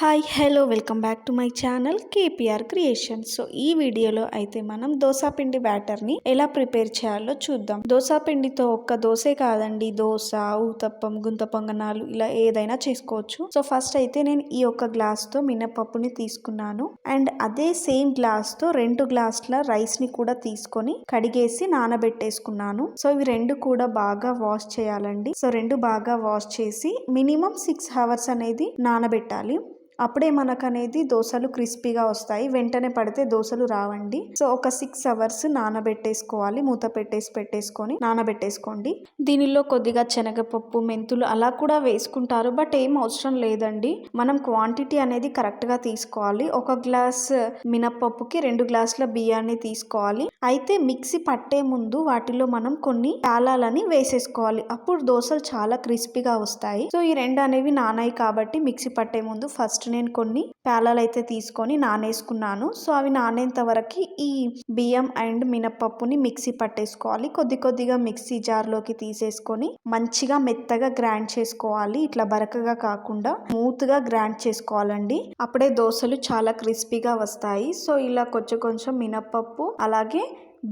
Hi hello welcome back to my channel KPR creation so ఈ వీడియోలో అయితే మనం దోశపిండి పిండి బ్యాటర్ని ఎలా ప్రిపేర్ చేయాలో చూద్దాం. దోశపిండితో ఒక్క దోసే కాదండి దోశ ఊతప్పం గుంత పొంగనాలు ఇలా ఏదైనా చేసుకోవచ్చు. సో ఫస్ట్ అయితే నేను ఈ ఒక్క గ్లాస్తో మినపప్పుని తీసుకున్నాను. అండ్ అదే సేమ్ గ్లాస్తో రెండు గ్లాసుల రైస్ని కూడా తీసుకొని కడిగేసి నానబెట్టేసుకున్నాను. సో ఇవి రెండు కూడా బాగా వాష్ చేయాలండి. సో రెండు బాగా వాష్ చేసి మినిమం సిక్స్ అవర్స్ అనేది నానబెట్టాలి. అప్పుడే మనకు అనేది దోశలు క్రిస్పీగా వస్తాయి. వెంటనే పడితే దోశలు రావండి. సో ఒక సిక్స్ అవర్స్ నానబెట్టేసుకోవాలి. మూత పెట్టేసి పెట్టేసుకొని నానబెట్టేసుకోండి. దీనిలో కొద్దిగా శనగపప్పు మెంతులు అలా కూడా వేసుకుంటారు. బట్ ఏం అవసరం లేదండి. మనం క్వాంటిటీ అనేది కరెక్ట్గా తీసుకోవాలి. ఒక గ్లాస్ మినపప్పుకి రెండు గ్లాసుల బియ్యాన్ని తీసుకోవాలి. అయితే మిక్సీ పట్టే ముందు వాటిలో మనం కొన్ని తాళాలని వేసేసుకోవాలి. అప్పుడు దోశలు చాలా క్రిస్పీగా వస్తాయి. సో ఈ రెండు అనేవి నానాయి కాబట్టి మిక్సీ పట్టే ముందు ఫస్ట్ నేను కొన్ని పేలాలు అయితే తీసుకొని నానేసుకున్నాను. సో అవి నానేంత వరకు ఈ బియ్యం అండ్ మినపప్పుని మిక్సీ పట్టేసుకోవాలి. కొద్ది కొద్దిగా మిక్సీ జార్లోకి తీసేసుకొని మంచిగా మెత్తగా గ్రైండ్ చేసుకోవాలి. ఇట్లా బరకగా కాకుండా స్మూత్గా గ్రైండ్ చేసుకోవాలండి. అప్పుడే దోశలు చాలా క్రిస్పీగా వస్తాయి. సో ఇలా కొంచెం కొంచెం మినపప్పు అలాగే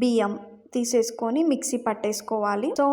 బియ్యం తీసేసుకొని మిక్సీ పట్టేసుకోవాలి. సో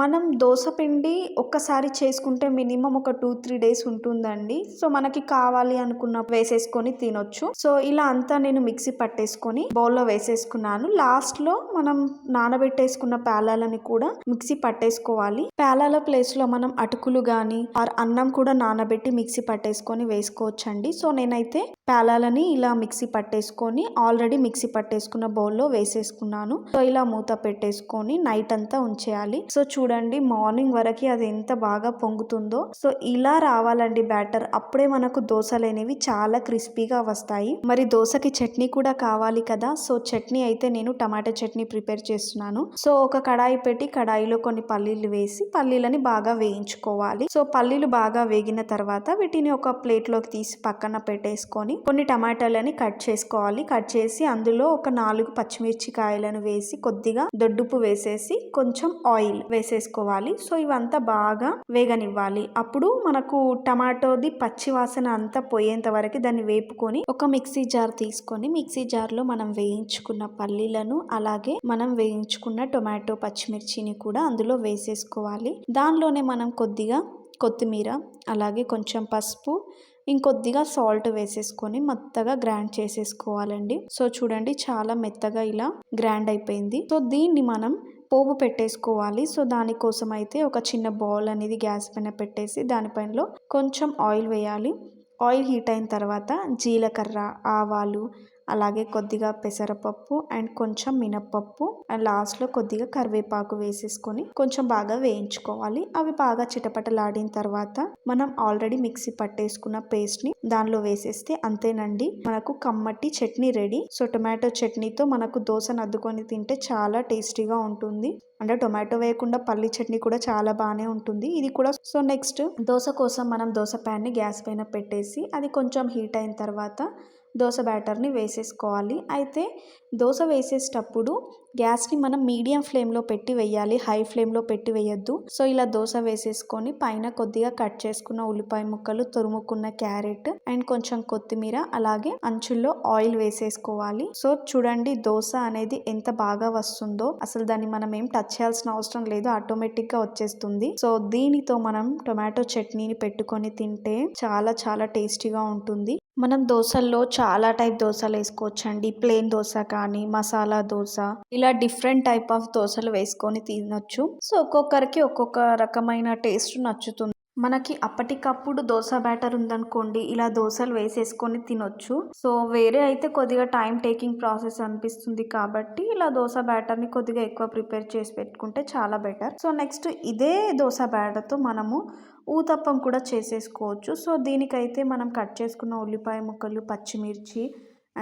మనం దోశ పిండి ఒక్కసారి చేసుకుంటే మినిమం ఒక టూ త్రీ డేస్ ఉంటుందండి. సో మనకి కావాలి అనుకున్న వేసేసుకొని తినొచ్చు. సో ఇలా అంతా నేను మిక్సీ పట్టేసుకొని బౌల్లో వేసేసుకున్నాను. లాస్ట్లో మనం నానబెట్టేసుకున్న పేలాలని కూడా మిక్సీ పట్టేసుకోవాలి. పేలాల ప్లేస్లో మనం అటుకులు గాని ఆర్ అన్నం కూడా నానబెట్టి మిక్సీ పట్టేసుకొని వేసుకోవచ్చండి. సో నేనైతే పేలాలని ఇలా మిక్సీ పట్టేసుకొని ఆల్రెడీ మిక్సీ పట్టేసుకున్న బౌల్లో వేసేసుకున్నాను. సో ఇలా మూత పెట్టేసుకొని నైట్ అంతా ఉంచేయాలి. సో చూ చూడండి మార్నింగ్ వరకు అది ఎంత బాగా పొంగుతుందో. సో ఇలా రావాలండి బ్యాటర్. అప్పుడే మనకు దోశలు అనేవి చాలా క్రిస్పీగా వస్తాయి. మరి దోశకి చట్నీ కూడా కావాలి కదా. సో చట్నీ అయితే నేను టమాటా చట్నీ ప్రిపేర్ చేస్తున్నాను. సో ఒక కడాయి పెట్టి కడాయిలో కొన్ని పల్లీలు వేసి పల్లీలని బాగా వేయించుకోవాలి. సో పల్లీలు బాగా వేగిన తర్వాత వీటిని ఒక ప్లేట్లోకి తీసి పక్కన పెట్టేసుకొని కొన్ని టమాటాలని కట్ చేసుకోవాలి. కట్ చేసి అందులో ఒక నాలుగు పచ్చిమిర్చి కాయలను వేసి కొద్దిగా దొడ్డుపు వేసేసి కొంచెం ఆయిల్ వేసేసి వేసేసుకోవాలి సో ఇవంతా బాగా వేగనివ్వాలి. అప్పుడు మనకు టమాటోది పచ్చి వాసన అంతా పోయేంత వరకు దాన్ని వేపుకొని ఒక మిక్సీ జార్ తీసుకొని మిక్సీ జార్లో మనం వేయించుకున్న పల్లీలను అలాగే మనం వేయించుకున్న టొమాటో పచ్చిమిర్చిని కూడా అందులో వేసేసుకోవాలి. దానిలోనే మనం కొద్దిగా కొత్తిమీర అలాగే కొంచెం పసుపు ఇంకొద్దిగా సాల్ట్ వేసేసుకొని మెత్తగా గ్రైండ్ చేసేసుకోవాలండి. సో చూడండి చాలా మెత్తగా ఇలా గ్రైండ్ అయిపోయింది. సో దీన్ని మనం పోపు పెట్టేసుకోవాలి. సో దానికోసం అయితే ఒక చిన్న బౌల్ అనేది గ్యాస్ పైన పెట్టేసి దానిపైనలో కొంచెం ఆయిల్ వేయాలి. ఆయిల్ హీట్ అయిన తర్వాత జీలకర్ర ఆవాలు అలాగే కొద్దిగా పెసరపప్పు అండ్ కొంచెం మినప్పప్పు. అండ్ లాస్ట్లో కొద్దిగా కరివేపాకు వేసేసుకొని కొంచెం బాగా వేయించుకోవాలి. అవి బాగా చిటపటలాడిన తర్వాత మనం ఆల్రెడీ మిక్సీ పట్టేసుకున్న పేస్ట్ని దానిలో వేసేస్తే అంతేనండి. మనకు కమ్మటి చట్నీ రెడీ. సో టొమాటో చట్నీతో మనకు దోశ నద్దుకొని తింటే చాలా టేస్టీగా ఉంటుంది. అంటే టొమాటో వేయకుండా పల్లి చట్నీ కూడా చాలా బాగానే ఉంటుంది. ఇది కూడా సో నెక్స్ట్ దోశ కోసం మనం దోశ ప్యాన్ని గ్యాస్ పైన పెట్టేసి అది కొంచెం హీట్ అయిన తర్వాత దోశ బ్యాటర్ని వేసేసుకోవాలి. అయితే దోశ వేసేటప్పుడు గ్యాస్ని మనం మీడియం ఫ్లేమ్లో పెట్టి వేయాలి. హై ఫ్లేమ్లో పెట్టి వేయద్దు. సో ఇలా దోశ వేసేసుకొని పైన కొద్దిగా కట్ చేసుకున్న ఉల్లిపాయ ముక్కలు తురుముకున్న క్యారెట్ అండ్ కొంచెం కొత్తిమీర అలాగే అంచుల్లో ఆయిల్ వేసేసుకోవాలి. సో చూడండి దోశ అనేది ఎంత బాగా వస్తుందో. అసలు దాన్ని మనం ఏం టచ్ చేయాల్సిన అవసరం లేదు. ఆటోమేటిక్గా వచ్చేస్తుంది. సో దీనితో మనం టొమాటో చట్నీని పెట్టుకొని తింటే చాలా చాలా టేస్టీగా ఉంటుంది. మనం దోశల్లో చాలా టైప్ దోశలు వేసుకోవచ్చండి. ప్లేన్ దోశ కానీ మసాలా దోశ ఇలా డిఫరెంట్ టైప్ ఆఫ్ దోశలు వేసుకొని తినొచ్చు. సో ఒక్కొక్కరికి ఒక్కొక్క రకమైన టేస్ట్ నచ్చుతుంది. మనకి అప్పటికప్పుడు దోశ బ్యాటర్ ఉందనుకోండి ఇలా దోశలు వేసేసుకొని తినొచ్చు. సో వేరే అయితే కొద్దిగా టైం టేకింగ్ ప్రాసెస్ అనిపిస్తుంది కాబట్టి ఇలా దోశ బ్యాటర్ని కొద్దిగా ఎక్కువ ప్రిపేర్ చేసి పెట్టుకుంటే చాలా బెటర్. సో నెక్స్ట్ ఇదే దోశ బ్యాటర్తో మనము ఊతప్పం కూడా చేసేసుకోవచ్చు. సో దీనికైతే మనం కట్ చేసుకున్న ఉల్లిపాయ ముక్కలు పచ్చిమిర్చి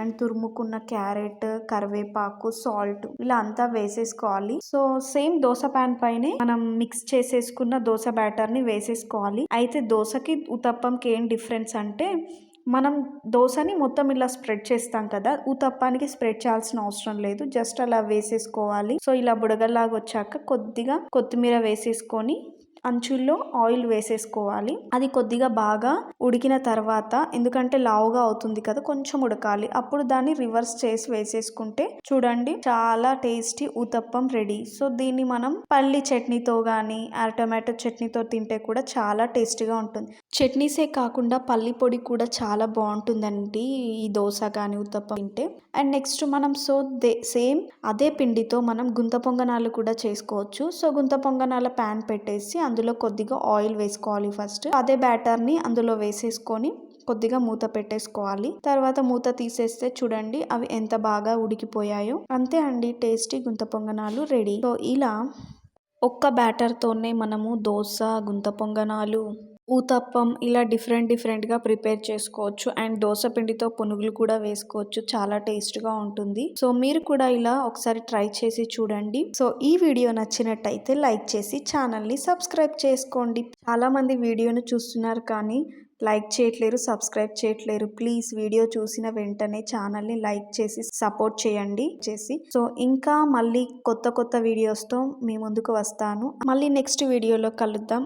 అండ్ తురుముకున్న క్యారెట్ కరివేపాకు సాల్ట్ ఇలా అంతా వేసేసుకోవాలి. సో సేమ్ దోశ ప్యాన్ పైనే మనం మిక్స్ చేసేసుకున్న దోశ బ్యాటర్ని వేసేసుకోవాలి. అయితే దోశకి ఉతప్పంకి ఏం డిఫరెన్స్ అంటే మనం దోశని మొత్తం ఇలా స్ప్రెడ్ చేస్తాం కదా ఊతప్పానికి స్ప్రెడ్ చేయాల్సిన అవసరం లేదు. జస్ట్ అలా వేసేసుకోవాలి. సో ఇలా బుడగల్లాగా వచ్చాక కొద్దిగా కొత్తిమీర వేసేసుకొని అంచుల్లో ఆయిల్ వేసేసుకోవాలి. అది కొద్దిగా బాగా ఉడికిన తర్వాత ఎందుకంటే లావుగా అవుతుంది కదా కొంచెం ఉడకాలి. అప్పుడు దాన్ని రివర్స్ చేసి వేసేసుకుంటే చూడండి చాలా టేస్టీ ఊతప్పం రెడీ. సో దీన్ని మనం పల్లి చట్నీతో కానీ ఆ టొమాటో చట్నీతో తింటే కూడా చాలా టేస్టీగా ఉంటుంది. చట్నీసే కాకుండా పల్లి పొడి కూడా చాలా బాగుంటుందండి ఈ దోశ కానీ ఉత్తప్పం తింటే. అండ్ నెక్స్ట్ మనం సో దే సేమ్ అదే పిండితో మనం గుంత పొంగనాలు కూడా చేసుకోవచ్చు. సో గుంత పొంగనాల ప్యాన్ పెట్టేసి అందులో కొద్దిగా ఆయిల్ వేసుకోవాలి ఫస్ట్. అదే బ్యాటర్ని అందులో వేసేసుకొని కొద్దిగా మూత పెట్టేసుకోవాలి. తర్వాత మూత తీసేస్తే చూడండి అవి ఎంత బాగా ఉడికిపోయాయో. అంతే అండి టేస్టీ గుంత పొంగనాలు రెడీ సో ఇలా ఒక్క బ్యాటర్తోనే మనము దోశ గుంత పొంగనాలు ఊతప్పం ఇలా డిఫరెంట్ డిఫరెంట్గా ప్రిపేర్ చేసుకోవచ్చు. అండ్ దోశ పిండితో పునుగులు కూడా వేసుకోవచ్చు. చాలా టేస్ట్గా ఉంటుంది. సో మీరు కూడా ఇలా ఒకసారి ట్రై చేసి చూడండి. సో ఈ వీడియో నచ్చినట్టయితే లైక్ చేసి ఛానల్ని సబ్స్క్రైబ్ చేసుకోండి. చాలామంది వీడియోను చూస్తున్నారు కానీ లైక్ చేయట్లేరు సబ్స్క్రైబ్ చేయట్లేరు. ప్లీజ్ వీడియో చూసిన వెంటనే ఛానల్ని లైక్ చేసి సపోర్ట్ చేయండి. చేసి. సో ఇంకా మళ్ళీ కొత్త కొత్త వీడియోస్తో మీ ముందుకు వస్తాను. మళ్ళీ నెక్స్ట్ వీడియోలో కలుద్దాం.